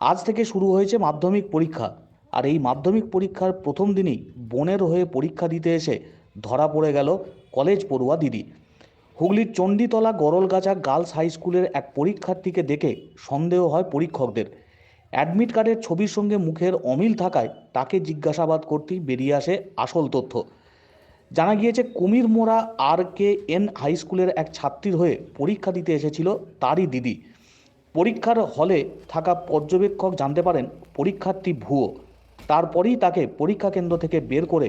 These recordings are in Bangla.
আজ থেকে শুরু হয়েছে মাধ্যমিক পরীক্ষা। আর এই মাধ্যমিক পরীক্ষার প্রথম দিনই বোনের হয়ে পরীক্ষা দিতে এসে ধরা পড়ে গেল কলেজ পড়ুয়া দিদি। হুগলির চণ্ডীতলা গরলগাছা গার্লস হাই স্কুলের এক পরীক্ষার্থীকে দেখে সন্দেহ হয় পরীক্ষকদের। অ্যাডমিট কার্ডের ছবির সঙ্গে মুখের অমিল থাকায় তাকে জিজ্ঞাসাবাদ করতেই বেরিয়ে আসে আসল তথ্য। জানা গিয়েছে, কুমির মোড়া আর কে এন হাই স্কুলের এক ছাত্রীর হয়ে পরীক্ষা দিতে এসেছিল তারই দিদি। পরীক্ষার হলে থাকা পর্যবেক্ষক জানতে পারেন পরীক্ষার্থী ভুয়ো। তারপরেই তাকে পরীক্ষা কেন্দ্র থেকে বের করে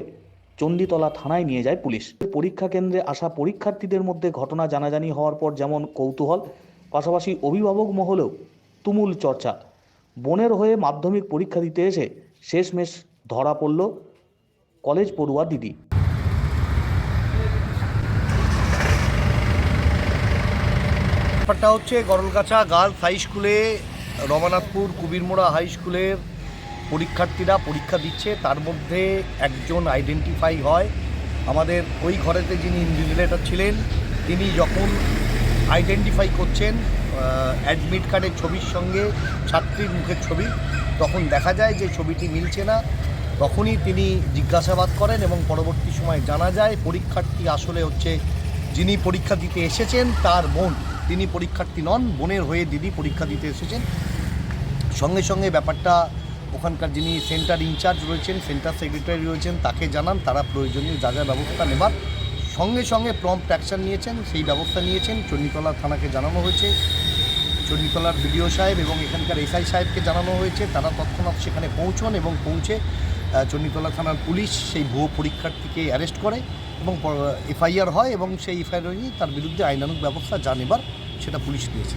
চণ্ডীতলা থানায় নিয়ে যায় পুলিশ। পরীক্ষা কেন্দ্রে আসা পরীক্ষার্থীদের মধ্যে ঘটনা জানাজানি হওয়ার পর যেমন কৌতূহল, পাশাপাশি অভিভাবক মহলেও তুমুল চর্চা। বোনের হয়ে মাধ্যমিক পরীক্ষা দিতে এসে শেষমেশ ধরা পড়ল কলেজ পড়ুয়া দিদি। ব্যাপারটা হচ্ছে গরলগাছা গার্লস হাই স্কুলে, রমানাথপুর কুবিরমোড়া হাই স্কুলের পরীক্ষার্থীরা পরীক্ষা দিচ্ছে, তার মধ্যে একজন আইডেন্টিফাই হয়। আমাদের ওই ঘরেতে যিনি ইনভিজিলেটর ছিলেন, তিনি যখন আইডেন্টিফাই করছেন অ্যাডমিট কার্ডের ছবির সঙ্গে ছাত্রীর মুখের ছবি, তখন দেখা যায় যে ছবিটি মিলছে না। তখনই তিনি জিজ্ঞাসাবাদ করেন এবং পরবর্তী সময় জানা যায়, পরীক্ষার্থী আসলে হচ্ছে যিনি পরীক্ষা দিতে এসেছেন, তার বোন। তিনি পরীক্ষার্থী নন, বোনের হয়ে দিদি পরীক্ষা দিতে এসেছেন। সঙ্গে সঙ্গে ব্যাপারটা, ওখানকার যিনি সেন্টার ইনচার্জ রয়েছেন, সেন্টার সেক্রেটারি রয়েছেন, তাকে জানান, তারা প্রয়োজনীয় যা যা ব্যবস্থা নেবার। সঙ্গে সঙ্গে প্রম্পট অ্যাকশন নিয়েছেন, সেই ব্যবস্থা নিয়েছেন, চণ্ডীতলা থানাকে জানানো হয়েছে। চণ্ডীতলার বিডিও সাহেব এবং এখানকার এসআই সাহেবকে জানানো হয়েছে, তারা তৎক্ষণাৎ সেখানে পৌঁছন এবং পৌঁছে চণ্ডীতলা থানার পুলিশ সেই ভুয়ো পরীক্ষার্থীকে অ্যারেস্ট করে এবং এফআইআর হয় এবং সেই এফআইআর তার বিরুদ্ধে আইনানুগ ব্যবস্থা যা নেবার সেটা পুলিশ নিয়েছে